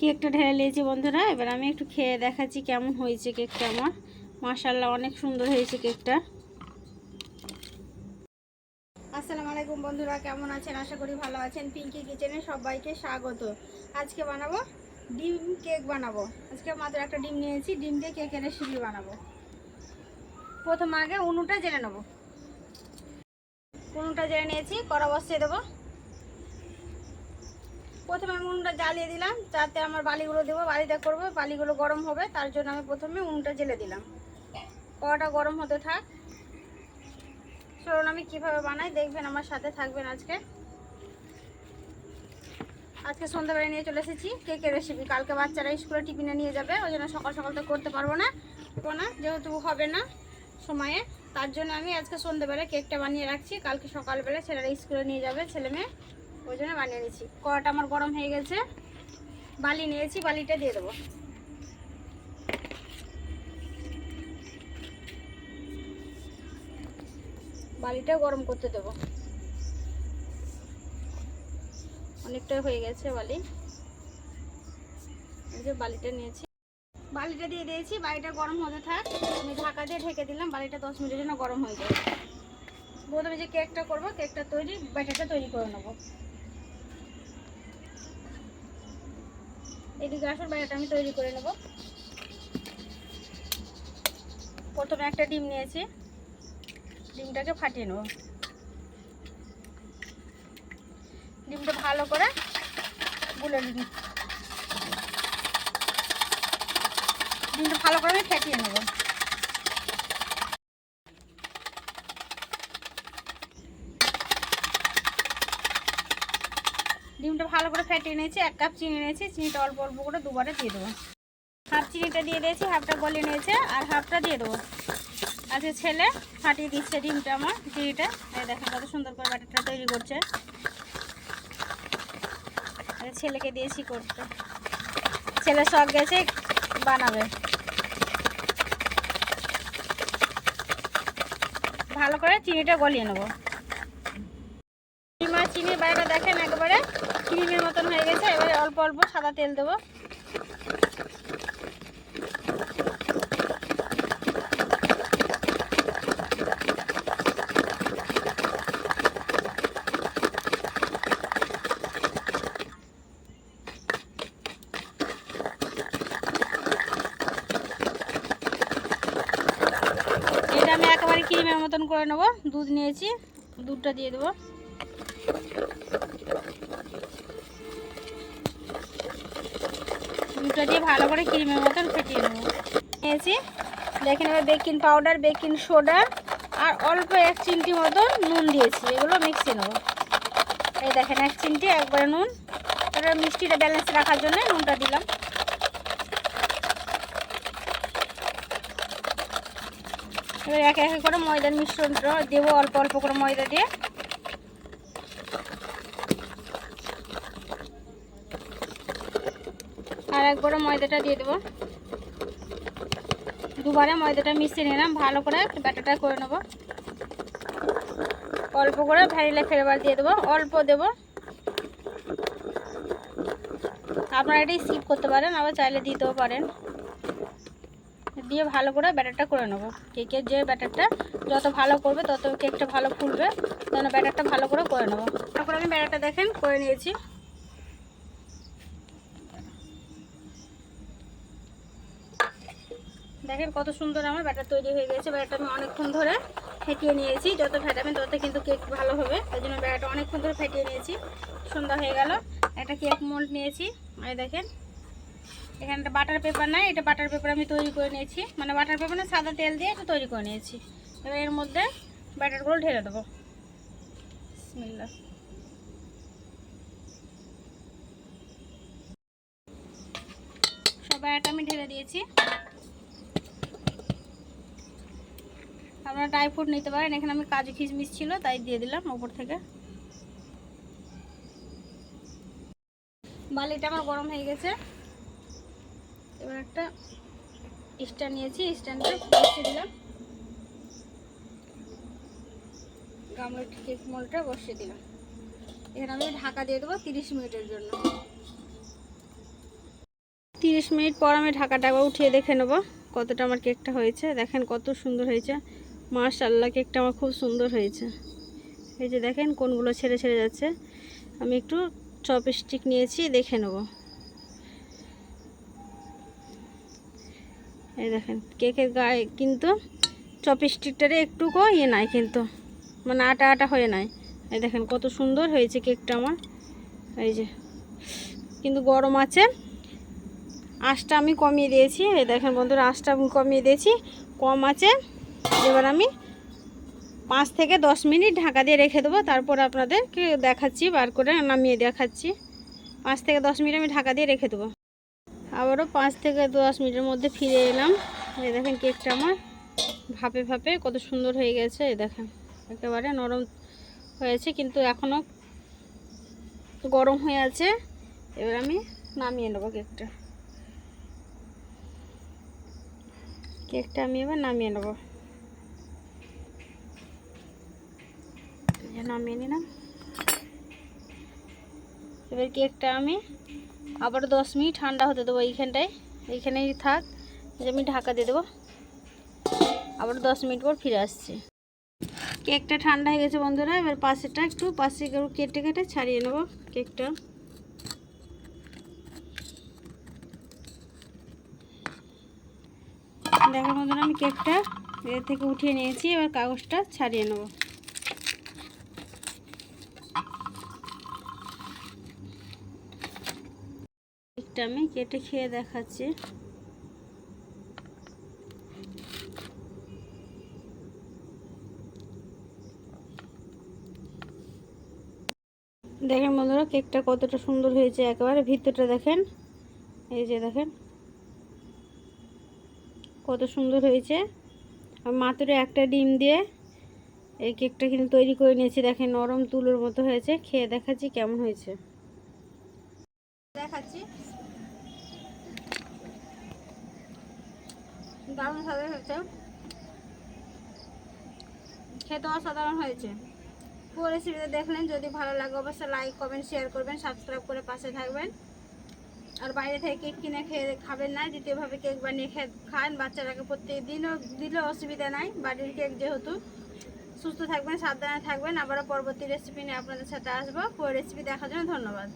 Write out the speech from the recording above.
কেকটা ঢেলে নিয়েছি বন্ধুরা? এবার আমি একটু খেয়ে দেখাচ্ছি কেমন হয়েছে কেকটা আমার। মাশাল্লাহ অনেক সুন্দর হয়েছে কেকটা। আসসালামু আলাইকুম বন্ধুরা, কেমন আছেন? আশা করি ভালো আছেন। পিঙ্কি কিচেনে সবাইকে স্বাগত। আজকে বানাবো ডিম কেক বানাবো। আজকে মাত্র একটা ডিম নিয়েছি, ডিম দিয়ে কেকের রেসিপি বানাবো। প্রথম আগে উনুটা জেনে নেব। উনুনটা জেনে নিয়েছি, কড়া বসিয়ে দেবো। প্রথমে আমি জ্বালিয়ে দিলাম যাতে আমার বালিগুলো দেবো, বালিটা করব, বালিগুলো গরম হবে, তার জন্য আমি প্রথমে উনুনটা জেলে দিলাম। কড়াটা গরম হতে থাক। চলুন আমি কীভাবে বানাই, দেখবেন আমার সাথে থাকবেন আজকে। আজকে সন্ধ্যাবেলা নিয়ে চলে এসেছি, কেকের রেসিপি কালকে বাচ্চারা স্কুলে টিফিনে নিয়ে যাবে, ওই জন্য সকাল সকাল তো করতে পারব না না, যেহেতু হবে না সময়ে। তার জন্য আমি আজকে সন্ধ্যাবেলা কেকটা বানিয়ে রাখছি, কালকে সকালবেলা ছেলেরা স্কুলে নিয়ে যাবে, ছেলে মেয়ে। ওই জন্য বানিয়ে নিচ্ছি কড়াটা আমার গরম হয়ে গেছে। বালি নিয়েছি, বালিটা দিয়ে দেবো। বালিটা গরম করতে দেবো। অনেকটাই হয়ে গেছে বালি। এই যে বালিটা নিয়েছি। বালিটা দিয়ে দিয়েছি, বালিটা গরম হতে থাক। আমি ঢাকা দিয়ে ঢেকে দিলাম, বালিটা দশ মিনিটের জন্য গরম হয়ে যাবে। প্রথমে যে কেকটা করব কেকটা তৈরি, ব্যাটারটা তৈরি করে নেব। এদিকে আসুন ব্যাটারটা আমি তৈরি করে নেব। প্রথমে একটা ডিম নিয়েছি। ডিমটাকে ফাটিয়ে নেব। ডিমটা ভালো করে গুলে নিন ডিমটা ভালো করে আমি ফেটিয়ে নেব। ডিমটা ভালো করে ফেটিয়ে নিয়েছি, এক কাপ চিনি নিয়েছি, চিনিটা অল্প অল্প করে দুবারে দিয়ে দেবো। হাফ চিনিটা দিয়ে দিয়েছি, হাফটা গলিয়ে নিয়েছে, আর হাফটা দিয়ে দেবো। আজকে ছেলে ফাটিয়ে দিচ্ছে ডিমটা আমার, চিনিটা। এই দেখেন কত সুন্দর করে ব্যাটারটা তৈরি করছে। আর ছেলেকে দিয়েছি করতে। ছেলে শখ গেছে বানাবে। ভালো করে চিনিটা গলিয়ে নেব ডিম আর চিনির বাইরে দেখেন একবারে ক্রিমের মতন হয়ে গেছে, এবারে অল্প অল্প সাদা তেল দেবো। এটা আমি একেবারে ক্রিমের মতন করে নেব, দুধ নিয়েছি, দুধটা দিয়ে দেবো। দুধটা দিয়ে ভালো করে ক্রিমের মতন ফেটিয়ে নেব। নিয়েছি দেখে নেবে বেকিং পাউডার, বেকিং সোডা আর অল্প এক চিমটি মতন নুন দিয়েছি, এগুলো মিক্সি নেব। এই দেখেন, এক চিমটি, একবারে নুন। এবার মিষ্টিটা ব্যালেন্স রাখার জন্য নুনটা দিলাম। এবার একে একে করে ময়দার মিশ্রণটা দেবো, অল্প অল্প করে ময়দা দিয়ে। আর একবারে ময়দাটা দিয়ে দেবো। দুবারে ময়দাটা মিশিয়ে নিলাম ভালো করে ব্যাটারটা করে নেব। অল্প করে ভ্যানিলা ফ্লেভার দিয়ে দেবো, অল্প দেবো। আপনারা এটাই স্কিপ করতে পারেন, আবার চাইলে দিতেও পারেন। দিয়ে ভালো করে ব্যাটারটা করে নেব। কেকের যে ব্যাটারটা যত ভালো করবে, তত কেকটা ভালো ফুলবে, যেন ব্যাটারটা ভালো করে করে নেব। তারপর আমি ব্যাটারটা দেখেন, করে নিয়েছি। দেখেন কত সুন্দর আমার ব্যাটার তৈরি হয়ে গেছে। ব্যাটারটা আমি অনেকক্ষণ ধরে ফেটিয়ে নিয়েছি। যত ফেটাবেন তত কিন্তু কেক ভালো হবে। তাই জন্য ব্যাটারটা অনেকক্ষণ ধরে ফেটিয়ে নিয়েছি। সুন্দর হয়ে গেল। একটা কেক মোল্ড নিয়েছি। এই দেখেন, এখানে একটা বাটার পেপার নাই। এটা বাটার পেপার আমি তৈরি করে নিয়েছি। মানে বাটার পেপার না, সাদা তেল দিয়ে একটু তৈরি করে নিয়েছি। এবার এর মধ্যে ব্যাটারগুলো ঢেলে দেবো। বিসমিল্লাহ। সব আমি ঢেলে দিয়েছি। আপনারা ড্রাই ফ্রুট নিতে পারেন। এখানে আমি কাজু খিচমিচ ছিল, তাই দিয়ে দিলাম ওপর থেকে। বালিটা আমার গরম হয়ে গেছে। এবার একটা স্ট্যান্ড নিয়েছি স্ট্যান্ডটা বসিয়ে দিলাম। গামলা কেক মলটা বসিয়ে দিলাম। এখানে আমি ঢাকা দিয়ে দেবো তিরিশ মিনিটের জন্য। তিরিশ মিনিট পর আমি ঢাকাটা উঠিয়ে দেখে নেব কতটা আমার কেকটা হয়েছে। দেখেন কত সুন্দর হয়েছে। মাশাল্লাহ কেকটা আমার খুব সুন্দর হয়েছে। এই যে দেখেন কোনগুলো ছেড়ে ছেড়ে যাচ্ছে। আমি একটু চপস্টিক নিয়েছি, দেখে নেব। এই দেখেন, কেকের গায়ে কিন্তু চপস্টিকটারে একটুকু ইয়ে নাই কিন্তু মানে আটা আটা হয়ে নাই। এই দেখেন কত সুন্দর হয়েছে কেকটা আমার। এই যে, কিন্তু গরম আছে। আঁচটা আমি কমিয়ে দিয়েছি। এই দেখেন বন্ধুরা আমি কমিয়ে দিয়েছি। কম আছে। এবার আমি পাঁচ থেকে দশ মিনিট ঢাকা দিয়ে রেখে দেবো, তারপর আপনাদেরকে দেখাচ্ছি, বার করে নামিয়ে দেখাচ্ছি। পাঁচ থেকে দশ মিনিট আমি ঢাকা দিয়ে রেখে দেবো। আবারও পাঁচ থেকে দশ মিনিটের মধ্যে ফিরে এলাম। এই দেখেন কেকটা আমার ভাপে ভাপে কত সুন্দর হয়ে গেছে, এই দেখেন। একেবারে নরম হয়েছে, কিন্তু এখনও গরম হয়ে আছে। এবার আমি নামিয়ে নেব কেকটা। কেকটা আমি এবার নামিয়ে নেব। নামিয়ে নিলাম এবার কেকটা আমি আবার দশ মিনিট ঠান্ডা হতে দেবো এইখানটায়। এইখানেই থাক যে আমি ঢাকা দিয়ে দেবো। আবার দশ মিনিট পর ফিরে আসছি। কেকটা ঠান্ডা হয়ে গেছে বন্ধুরা, এবার পাশেটা একটু, পাশে কেটে কেটে ছাড়িয়ে নেব কেকটা। দেখো বন্ধুরা, আমি কেকটা এর থেকে উঠিয়ে নিয়েছি, এবার কাগজটা ছাড়িয়ে নেব। কেকটা আমি কেটে খেয়ে দেখাচ্ছি। দেখেন বন্ধুরা, কেকটা কতটা সুন্দর হয়েছে একেবারে। ভিতরটা দেখেন, এই যে দেখেন, কত সুন্দর হয়েছে। আর মাত্র একটা ডিম দিয়ে এই কেকটা কিন্তু তৈরি করে নিয়েছি। দেখেন, নরম তুলোর মতো হয়েছে। খেয়ে দেখাচ্ছি কেমন হয়েছে। দেখাচ্ছি। দারুণ সাদা হয়েছে। খেতে অসাধারণ হয়েছে। পুরো রেসিপিতে দেখলেন, যদি ভালো লাগে অবশ্যই লাইক কমেন্ট শেয়ার করবেন সাবস্ক্রাইব করে পাশে থাকবেন। আর বাইরে থেকে কেক কিনে খেয়ে খাবেন না দ্বিতীয়ভাবে কেক বানিয়ে খেয়ে খান। বাচ্চারাকে প্রত্যেক দিনও দিলেও অসুবিধা নাই, বাড়ির কেক যেহেতু। সুস্থ থাকবেন, সাবধানে থাকবেন। আবারও পরবর্তী রেসিপি নিয়ে আপনাদের সাথে আসব। পুরো রেসিপি দেখার জন্য ধন্যবাদ।